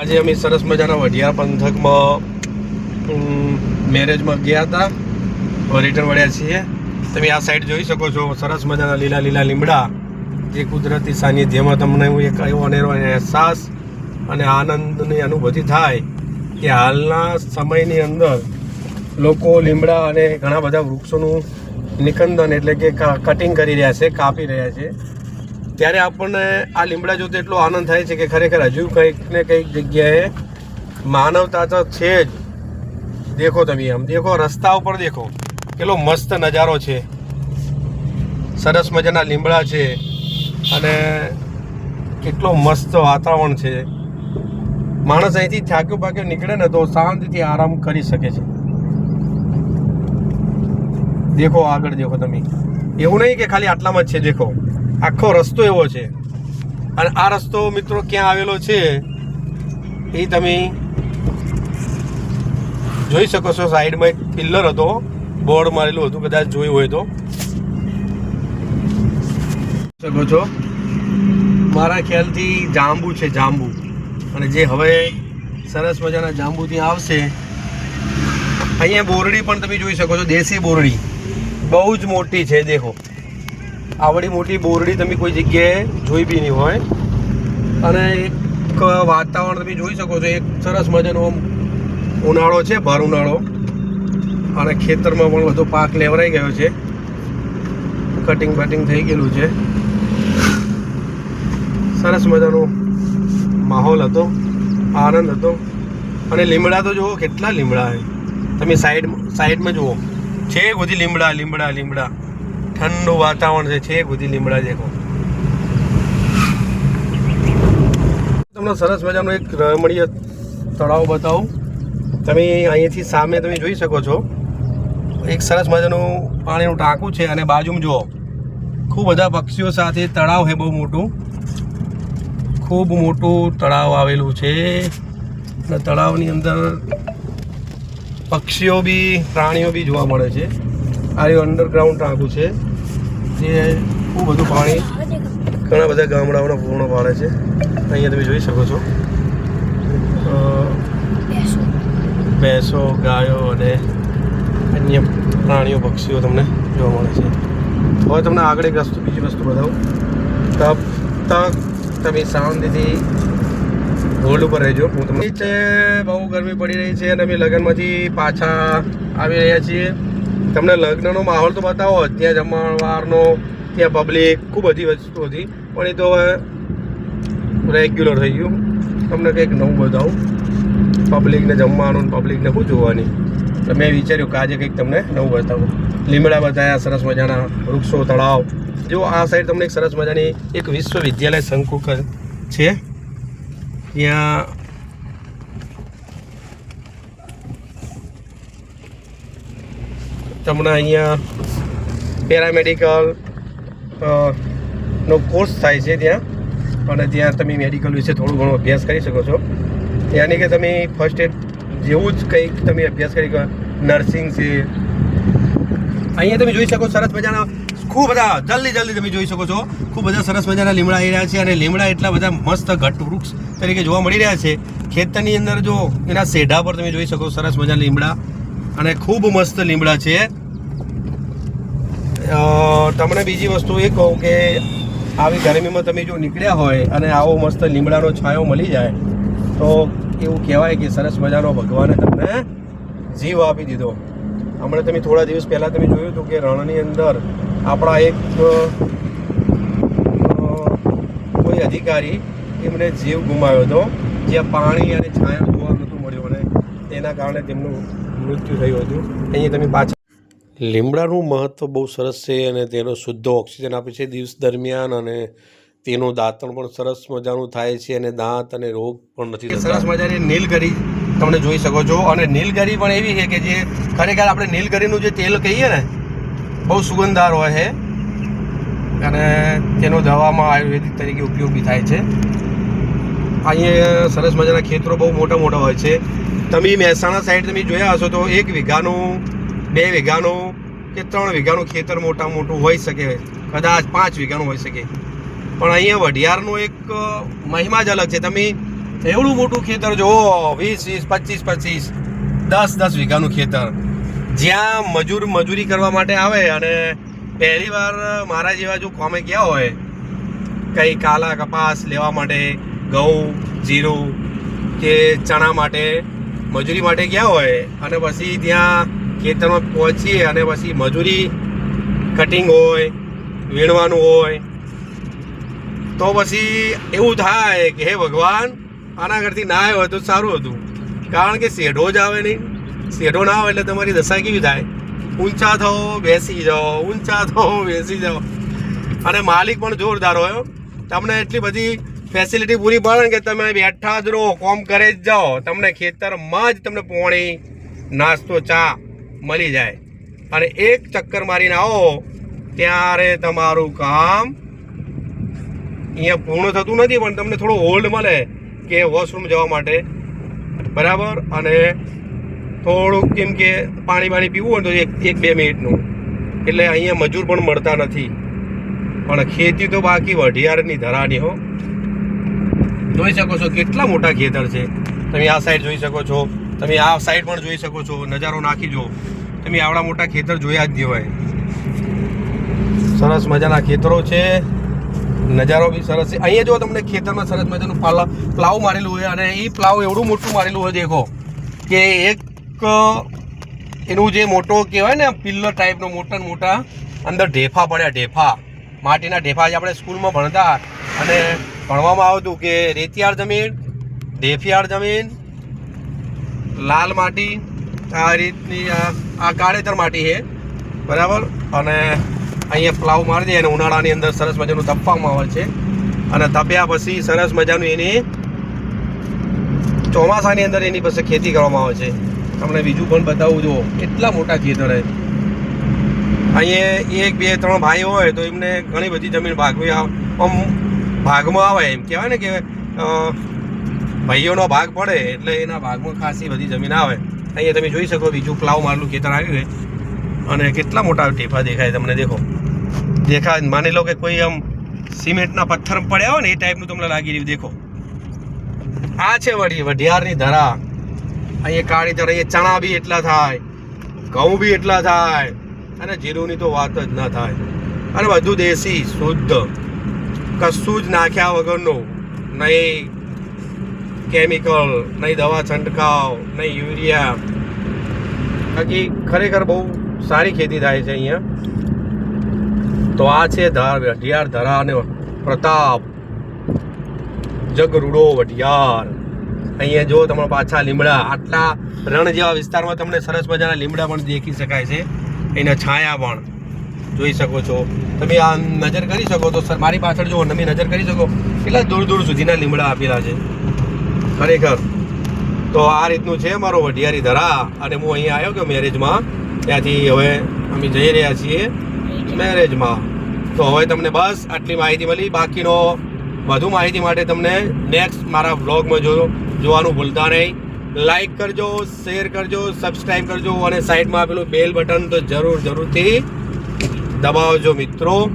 આજે અમે સરસ મજાના વઢિયા પંથકમાં મેરેજમાં ગયા હતા. રિટર્ન વળ્યા છીએ. તમે આ સાઈડ જોઈ શકો છો, સરસ મજાના લીલા લીલા લીમડા, જે કુદરતી સાનિધ્યમાં તમને હું એક એવો અનેરો અહેસાસ અને આનંદની અનુભૂતિ થાય કે હાલના સમયની અંદર લોકો લીમડા અને ઘણા બધા વૃક્ષોનું નિકંદન એટલે કે કટિંગ કરી રહ્યા છે, કાપી રહ્યા છે. ત્યારે આપણને આ લીમડા જોતે એટલો આનંદ થાય છે કે ખરેખર હજુ કંઈક ને કંઈક જગ્યાએ માનવતા તો છે જ. દેખો તમે આમ, દેખો, રસ્તા ઉપર દેખો. કેટલો મસ્ત નજારો છે. સરસ મજાના લીમડા છે. અને કેટલો મસ્ત વાતાવરણ છે. માણસ અહીંથી થાક્યો પાક્યો નીકળે ને તો શાંતિથી આરામ કરી શકે છે. દેખો આગળ, દેખો તમે. એવું નહીં કે ખાલી આટલામાં જ છે, દેખો. આખો રસ્તો એવો છે. અને આ રસ્તો મિત્રો ક્યાં આવેલો છે એ તમે જોઈ શકો છો. સાઈડમાં એક પિલ્લર હતો. બોર્ડ મારેલું હતું, કદાચ જોયું હોય તો. શકો છો. મારા ખ્યાલથી જાંબુ છે, જાંબુ. અને જે હવે સરસ મજાના જાંબુ ત્યાં આવશે. અહીંયા બોરડી પણ તમે જોઈ શકો છો, દેશી બોરડી. બહુ જ મોટી છે, દેખો. આવડી મોટી બોરડી તમે કોઈ જગ્યાએ જોઈ બી નહીં હોય. અને એક વાતાવરણ તમે જોઈ શકો છો, એક સરસ મજાનો ઉનાળો છે, ભાર ઉનાળો. અને ખેતરમાં પણ બધો પાક લેવરાઈ ગયો છે. કટિંગ બટિંગ થઈ ગયેલું છે. સરસ મજાનો માહોલ હતો, આનંદ હતો. અને લીમડા તો જુઓ કેટલા લીમડા તમે સાઈડ સાઈડમાં જુઓ. છે બધી લીમડા લીમડા લીમડા. ઠંડુ વાતાવરણ છે છે બધી લીમડા દેખો તમને સરસ મજાનું એક રમણીય તળાવ બતાવું. તમે અહીંયાથી સામે તમે જોઈ શકો છો. એક સરસ મજાનું પાણીનું ટાંકું છે અને બાજુમાં જુઓ. ખૂબ બધા પક્ષીઓ સાથે તળાવ છે, બહુ મોટું. ખૂબ મોટું તળાવ આવેલું છે. અને તળાવની અંદર પક્ષીઓ બી, પ્રાણીઓ બી જોવા મળે છે. આ અંડરગ્રાઉન્ડ ટાંકું છે. જે ખૂબ બધું પાણી ઘણા બધા ગામડાઓને પૂર્ણ પાડે છે. અહીંયા તમે જોઈ શકો છો. ભેંસો, ગાયો અને અન્ય પ્રાણીઓ, પક્ષીઓ તમને જોવા મળે છે. હવે તમને આગળ એક વસ્તુ બીજી વસ્તુ બતાવું. તબ તક તમે શાંતિથી રોડ ઉપર રહેજો. હું તમને બહુ ગરમી પડી રહી છે અને અમે લગ્નમાંથી પાછા આવી રહ્યા છીએ. તમને લગ્નનો માહોલ તો બતાવો. ત્યાં જમણવારનો ત્યાં પબ્લિક ખૂબ બધી વસ્તુ હતી પણ એ તો હવે રેગ્યુલર થઈ ગયું. તમને કંઈક નવું બતાવું. પબ્લિકને જમવાનું પબ્લિકને શું જોવાની? તો મેં વિચાર્યું કે આજે કંઈક તમને નવું બતાવું. લીમડા બતાવ્યા સરસ મજાના વૃક્ષો, તળાવ. જો આ સાઈડ તમને એક સરસ મજાની એક વિશ્વવિદ્યાલય સંકુલ છે. ત્યાં તમને અહીંયા પેરામેડિકલ નો કોર્સ થાય છે ત્યાં. અને ત્યાં તમે મેડિકલ વિશે થોડું ઘણો અભ્યાસ કરી શકો છો. યાની કે તમે ફર્સ્ટ એડ જેવું જ કંઈક તમે અભ્યાસ કરી શકો. નર્સિંગ છે. અહીંયા તમે જોઈ શકો સરસ મજાના, ખૂબ બધા, જલ્દી જલ્દી તમે જોઈ શકો છો. ખૂબ બધા સરસ મજાના લીમડા આવી રહ્યા છે અને લીમડા એટલા બધા મસ્ત ઘટ વૃક્ષ તરીકે જોવા મળી રહ્યા છે. ખેતરની અંદર જો એના શેઢા પર તમે જોઈ શકો સરસ મજાના લીમડા. અને ખૂબ મસ્ત લીમડા છે. તમને બીજી વસ્તુ એ કહું કે આવી ગરમીમાં તમે જો નીકળ્યા હોય અને આવો મસ્ત લીમડાનો છાંયો મળી જાય, તો એવું કહેવાય કે સરસ મજાનો ભગવાને તમને જીવ આપી દીધો. હમણાં તમે થોડા દિવસ પહેલાં તમે જોયું હતું કે રણની અંદર આપણા એક કોઈ અધિકારી એમને જીવ ગુમાવ્યો હતો, જ્યાં પાણી અને છાંયો જોવા નહોતું મળ્યું અને તેના કારણે તેમનું મૃત્યુ થયું હતું. અહીંયા તમે પાછા લીમડાનું મહત્ત્વ બહુ સરસ છે અને તેનો શુદ્ધ ઓક્સિજન આપે છે દિવસ દરમિયાન અને તેનું દાંતણ પણ સરસ મજાનું થાય છે અને દાંત અને રોગ પણ નથી સરસ મજાની નીલગરી તમને જોઈ શકો છો. અને નીલગરી પણ એવી છે કે જે ખરેખર આપણે નીલગરીનું જે તેલ કહીએ ને બહુ સુગંધદાર હોય છે. અને તેનો દવામાં આયુર્વેદિક તરીકે ઉપયોગી થાય છે. અહીંયા સરસ મજાના ખેતરો બહુ મોટા મોટા હોય છે. તમે મહેસાણા સાઈડ તમે જોયા હશો તો એક વીઘાનું, બે વીઘાનું કે ત્રણ વીઘાનું ખેતર મોટા મોટું હોઈ શકે. કદાચ પાંચ વીઘાનું હોઈ શકે. પણ અહીંયા વઢિયારનો એક મહિમા જ અલગ છે. તમે એવડું મોટું ખેતર જુઓ, વીસ વીસ, પચીસ પચીસ, દસ દસ વીઘાનું ખેતર. જ્યાં મજૂર મજૂરી કરવા માટે આવે અને પહેલી વાર મારા જેવા જો કોમે ગયા હોય, કંઈ કાલા કપાસ લેવા માટે, ઘઉં, જીરું કે ચણા માટે મજૂરી માટે ગયા હોય અને પછી ત્યાં ખેતરમાં પહોંચીએ અને પછી મજૂરી કટિંગ હોય, વીણવાનું હોય, તો પછી એવું થાય કે હે ભગવાન, આના કરતી ના આવ્યો હોય તો સારું હતું. કારણ કે શેઢો જ આવે નહીં. શેઢો ના આવે એટલે તમારી દશા કેવી થાય? ઊંચા થો, બેસી જાઓ, ઊંચા થો, બેસી જાઓ. અને માલિક પણ જોરદાર હોય તમને એટલી બધી ફેસિલિટી પૂરી પાડે કે તમે બેઠા જ રહો, કોમ કરે જ જાઓ. તમને ખેતરમાં જ તમને પોણી, નાસ્તો, ચા મળી જાય. અને એક ચક્કર મારીને આવો, ત્યારે તમારું કામ અહીંયા પૂર્ણ થતું નથી, પણ તમને થોડો હોલ્ડ મળે કે વોશરૂમ જવા માટે. બરાબર? અને થોડુંક કેમ કે પાણી પાણી પીવું હોય તો એક એક, બે મિનિટનું. એટલે અહીંયા મજૂર પણ મળતા નથી. પણ ખેતી તો બાકી વઢિયારની ધરાની હો. જોઈ શકો છો કેટલા મોટા ખેતર છે. તમે આ સાઈડ જોઈ શકો છો. તમે આ સાઈડ પણ જોઈ શકો છો. નજારો નાખી જો તમે આવડા મોટા ખેતર જોયા જ હોય. સરસ મજાના ખેતરો છે. નજારો બી સરસ છે. અહીંયા જો તમને ખેતરમાં સરસ મજાનું પાલા પ્લાવ મારેલું હોય અને એ પ્લાવ એવડું મોટું મારેલું હોય, દેખો. કે એક, એનું જે મોટો કહેવાય ને, પિલ્લર ટાઈપનો મોટા મોટા, અંદર ઢેફા પડ્યા, ઢેફા. માટીના ઢેફા જે આપણે સ્કૂલમાં ભણતા અને ભણવામાં આવતું કે રેતિયાળ જમીન ઢેફિયાળ જમીન, લાલ માટી, આ રીતની આ કાળેતર માટી છે, બરાબર? અને અહીંયા પ્લાવ મારી દે અને ઉનાળાની અંદર સરસ મજાનું તપવામાં આવે છે. અને તપ્યા પછી સરસ મજાનું એની ચોમાસાની અંદર એની પાસે ખેતી કરવામાં આવે છે. તમને બીજું પણ બતાવું, જુઓ, કેટલા મોટા ખેતર અહીંયા એક, બે, ત્રણ ભાઈ હોય તો એમને ઘણી બધી જમીન ભાગવી. આમ ભાગમાં આવે એમ કહેવાય ને કે ભાઈઓનો ભાગ પડે એટલે એના ભાગમાં ખાસી બધી જમીન આવે. અહીંયા તમે જોઈ શકો બીજું પ્લાવ મારલું ખેતર આવ્યું છે. અને કેટલા મોટા ટેફા દેખાય તમને દેખો. દેખાય, માની લો કે કોઈ આમ સિમેન્ટના પથ્થર પડ્યા હોય ને એ ટાઈપનું તમને લાગી રહ્યું, દેખો. આ છે વળી વઢિયારની ધરા. અહીંયા કાળી ધરા, અહીંયા ચણા બી એટલા થાય, ઘઉં બી એટલા થાય, અને જીરુંની તો વાત જ ના થાય. અને બધું દેશી, શુદ્ધ. કશું જ નાખ્યા વગરનું. નહીં કેમિકલ નહીં દવા છંટકાવ, નહીં યુરિયા. બાકી ખરેખર બહુ સારી ખેતી થાય છે અહીંયા. તો આ છે ધાર વઢિયાર ધરા અને પ્રતાપ. જગરૂડો વઢિયાર. અહીંયા જો તમારા પાછા લીમડા, આટલા રણ જેવા વિસ્તારમાં તમને સરસ મજાના લીમડા પણ દેખી શકાય છે. એના છાયા પણ. જોઈ શકો છો. તમે આ નજર કરી શકો તો સર, મારી પાછળ જો તમે નજર કરી શકો. કેટલા દૂર દૂર સુધીના લીમડા આપેલા છે. ખરેખર. તો આ રીતનું છે મારો વઢિયારી ધરા અને હું અહીંયા આવ્યો કે મેરેજમાં. ત્યાંથી હવે અમે જઈ રહ્યા છીએ મેરેજમાં. તો હવે તમને બસ આટલી માહિતી મળી. બાકીનો વધુ માહિતી માટે તમને નેક્સ્ટ મારા વ્લોગમાં જો જોવાનું ભૂલતા નહીં. લાઈક કરજો શેર કરજો સબસ્ક્રાઈબ કરજો અને સાઈડમાં આપેલું બેલ બટન તો જરૂર જરૂરથી દબાવજો મિત્રો.